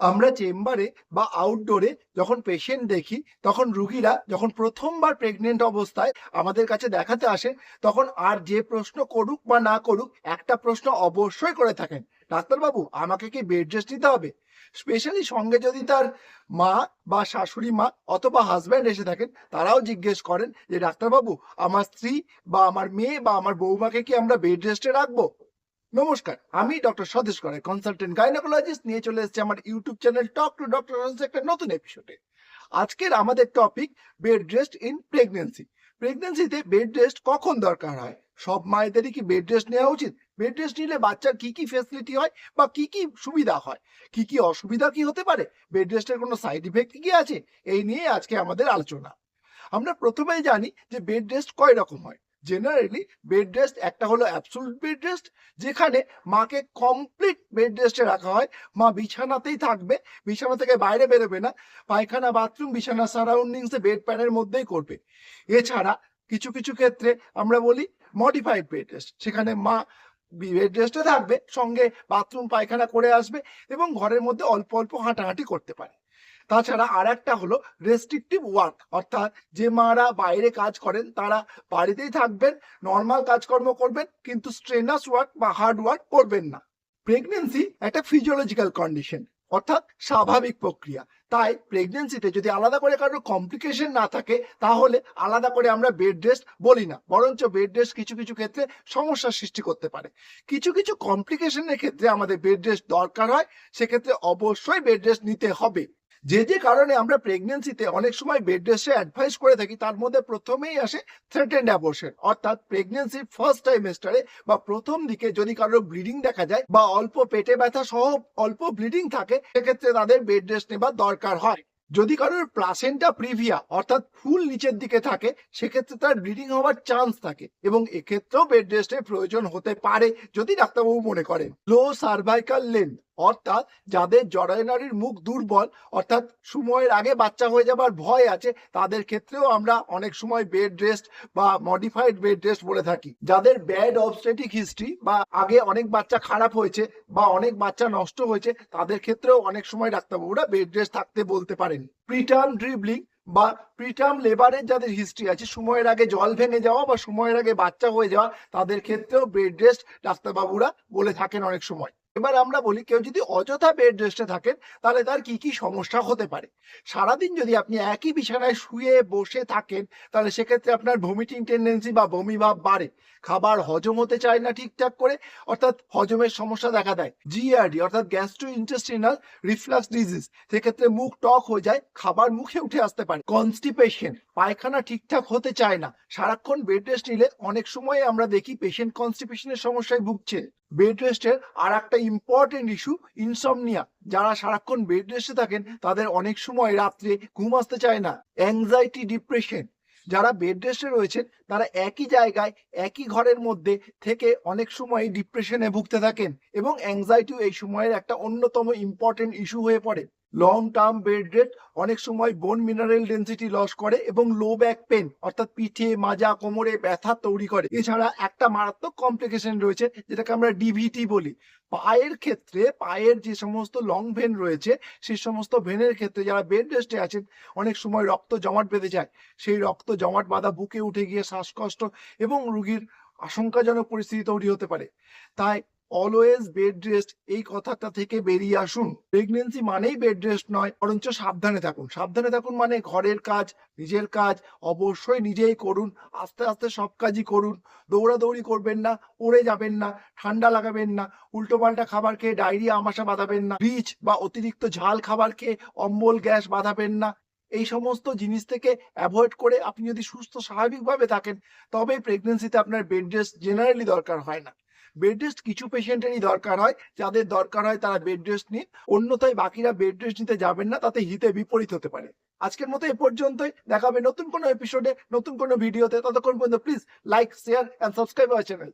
আমরা চেম্বারে বা আউটডোরে যখন পেশেন্ট দেখি, তখন রুগীরা যখন প্রথমবার প্রেগনেন্ট অবস্থায় আমাদের কাছে দেখাতে আসে, তখন আর যে প্রশ্ন করুক বা না করুক, একটা প্রশ্ন অবশ্যই করে থাকেন। ডাক্তারবাবু, আমাকে কি বেড রেস্ট নিতে হবে? স্পেশালি সঙ্গে যদি তার মা বা শাশুড়ি মা অথবা হাজব্যান্ড এসে থাকেন, তারাও জিজ্ঞেস করেন যে, ডাক্তারবাবু, আমার স্ত্রী বা আমার মেয়ে বা আমার বৌমাকে কি আমরা বেড রেস্টে রাখব? নমস্কার, আমি ডক্টর স্বদেশ করে কনসালটেন্ট গাইনোকোলজিস্ট নিয়ে চলে এসেছি আমার YouTube channel talk to doctor একটা নতুন এপিসোডে আজকের আমাদের topic bed rest in pregnancy প্রেগনেন্সিতে bed rest কখন দরকার হয়? সব মায়েদেরই কি বেড রেস্ট নেওয়া উচিত? বেড রেস্ট নিলে বাচ্চার কি কি ফেসিলিটি হয় বা কি কি সুবিধা হয়? কি কি অসুবিধা কি হতে পারে? বেড রেস্টের কোনো সাইড ইফেক্ট কি আছে? এই নিয়ে আজকে আমাদের আলোচনা। আমরা প্রথমেই জানি যে বেড রেস্ট কয় রকম হয়। জেনারেলি বেড রেস্ট একটা হলো অ্যাবসুলুট বেড রেস্ট যেখানে মাকে কমপ্লিট বেড রেস্টে রাখা হয়। মা বিছানাতেই থাকবে, বিছানা থেকে বাইরে বেরোবে না, পায়খানা বাথরুম বিছানা সারাউন্ডিংসে বেড প্যানের মধ্যেই করবে। এছাড়া কিছু কিছু ক্ষেত্রে আমরা বলি মডিফাইড বেড রেস্ট সেখানে মা বেড রেস্টে থাকবে, সঙ্গে বাথরুম পায়খানা করে আসবে এবং ঘরের মধ্যে অল্প অল্প হাঁটাহাঁটি করতে পারে। তাছাড়া আর একটা হলো রেস্ট্রিকটিভ ওয়ার্ক অর্থাৎ যে মারা বাইরে কাজ করেন, তারা বাড়িতেই থাকবেন নর্মাল কাজকর্ম করবেন, কিন্তু স্ট্রেনাস ওয়ার্ক বা হার্ড ওয়ার্ক করবেন না। প্রেগনেন্সি একটা ফিজিওলজিক্যাল কন্ডিশন অর্থাৎ স্বাভাবিক প্রক্রিয়া। তাই প্রেগনেন্সিতে যদি আলাদা করে কারোর কমপ্লিকেশন না থাকে, তাহলে আলাদা করে আমরা বেড রেস্ট বলি না, বরঞ্চ বেড রেস্ট কিছু কিছু ক্ষেত্রে সমস্যার সৃষ্টি করতে পারে। কিছু কিছু কমপ্লিকেশনের ক্ষেত্রে আমাদের বেড রেস্ট দরকার হয়, সেক্ষেত্রে অবশ্যই বেড রেস্ট নিতে হবে। যে যে কারণে আমরা প্রেগনেন্সিতে অনেক সময় বেড রেস্টে অ্যাডভাইস করে থাকি, তার মধ্যে প্রথমেই আসে থ্রেটেন্ড অ্যাবর্শন অর্থাৎ প্রেগনেন্সির ফার্স্ট টাইমেস্টারে বা প্রথম দিকে যদি কারোর ব্লিডিং দেখা যায় বা অল্প পেটে ব্যথা সহ অল্প ব্লিডিং থাকে, সেক্ষেত্রে তাদের বেড রেস্ট নেবার দরকার হয়। যদি কারোর প্লাসেন্টা প্রিভিয়া অর্থাৎ ফুল নিচের দিকে থাকে, সেক্ষেত্রে তার ব্লিডিং হওয়ার চান্স থাকে এবং এক্ষেত্রেও বেড রেস্টের প্রয়োজন হতে পারে, যদি ডাক্তারবাবু মনে করেন। লো সার্ভাইকাল লেন্থ অর্থাৎ যাদের জরায়নারীর মুখ দুর্বল, অর্থাৎ সময়ের আগে বাচ্চা হয়ে যাবার ভয় আছে, তাদের ক্ষেত্রেও আমরা অনেক সময় বেড রেস্ট বা মডিফাইড বেড রেস্ট বলে থাকি। যাদের ব্যাড অবস্টেটিক হিস্ট্রি বা আগে অনেক বাচ্চা খারাপ হয়েছে বা অনেক বাচ্চা নষ্ট হয়েছে, তাদের ক্ষেত্রেও অনেক সময় ডাক্তারবাবুরা বেড রেস্ট থাকতে বলতে পারেন। প্রিটার্ম ড্রিবলিং বা প্রিটার্ম লেবারের যাদের হিস্ট্রি আছে, সময়ের আগে জল ভেঙে যাওয়া বা সময়ের আগে বাচ্চা হয়ে যাওয়া, তাদের ক্ষেত্রেও বেড রেস্ট ডাক্তারবাবুরা বলে থাকেন অনেক সময়। এবার আমরা বলি, কেউ যদি অযথা বেড রেস্টে থাকেন, তাহলে তার কি কি সমস্যা হতে পারে? সারাদিন যদি আপনি একই বিছানায় শুয়ে বসে থাকেন, তাহলে সেক্ষেত্রে আপনার ভমিটিং টেন্ডেন্সি বা বমি ভাব বাড়ে। খাবার হজম হতে চায় না ঠিকঠাক করে, অর্থাৎ হজমের সমস্যা দেখা দেয়। জিআরডি অর্থাৎ গ্যাস্ট্রো ইন্টেস্টিনাল রিফ্লাক্স ডিজিজ সেক্ষেত্রে মুখ টক হয়ে যায়, খাবার মুখে উঠে আসতে পারে। কনস্টিপেশন পায়খানা ঠিকঠাক হতে চায় না। সারাক্ষণ বেড রেস্ট নিলে অনেক সময় আমরা দেখি পেশেন্ট কনস্টিপেশনের সমস্যায় ভুগছে। বেড রেস্টের আর একটা ইম্পর্টেন্ট ইস্যু ইনসমনিয়া যারা সারাক্ষণ বেড রেস্টে থাকেন, তাদের অনেক সময় রাত্রে ঘুম আসতে চায় না। অ্যাংজাইটি ডিপ্রেশন যারা বেড রেস্টে রয়েছেন, তারা একই জায়গায়, একই ঘরের মধ্যে থেকে অনেক সময় ডিপ্রেশনে ভুগতে থাকেন এবং অ্যাংজাইটিও এই সময়ের একটা অন্যতম ইম্পর্টেন্ট ইস্যু হয়ে পড়ে। লং টার্ম বেড রেস্ট অনেক সময় বোন মিনারেল ডেন্সিটি লস করে এবং লো ব্যাক পেন অর্থাৎ পিঠে, মাজা, কোমরে ব্যথা তৈরি করে। এছাড়া একটা মারাত্মক কমপ্লিকেশন রয়েছে, যেটাকে আমরা ডিভিটি বলি। পায়ের ক্ষেত্রে পায়ের যে সমস্ত লং ভেন রয়েছে সেই সমস্ত ভেনের ক্ষেত্রে যারা বেড রেস্টে আছেন, অনেক সময় রক্ত জমাট বেঁধে যায়। সেই রক্ত জমাট বাঁধা বুকে উঠে গিয়ে শ্বাসকষ্ট এবং রুগীর আশঙ্কাজনক পরিস্থিতি তৈরি হতে পারে। তাই অলওয়েজ বেড রেস্ট এই কথাটা থেকে বেরিয়ে আসুন। প্রেগনেন্সি মানেই বেড রেস্ট নয়, বরঞ্চ সাবধানে থাকুন। সাবধানে থাকুন মানে ঘরের কাজ, নিজের কাজ অবশ্যই নিজেই করুন, আস্তে আস্তে সব কাজই করুন। দৌড়াদৌড়ি করবেন না, পড়ে যাবেন না, ঠান্ডা লাগাবেন না, উল্টোপাল্টা খাবার খেয়ে ডায়রিয়া, আমাশা বাঁধাবেন না রিচ বা অতিরিক্ত ঝাল খাবার খেয়ে অম্বল, গ্যাস বাঁধাবেন না। এই সমস্ত জিনিস থেকে অ্যাভয়েড করে আপনি যদি সুস্থ স্বাভাবিকভাবে থাকেন তবে প্রেগনেন্সিতে আপনার বেড রেস্ট জেনারেলি দরকার হয় না। বেড রেস্ট কিছু পেশেন্টেরই দরকার হয়, যাদের দরকার হয় তারা বেড রেস্ট নিন। অন্যথায় বাকিরা বেড রেস্ট নিতে যাবেন না, তাতে হিতে বিপরীত হতে পারে। আজকের মতো এ পর্যন্তই, দেখাবে নতুন কোনো এপিসোডে নতুন কোনো ভিডিওতে ততক্ষণ পর্যন্ত please like share and subscribe our channel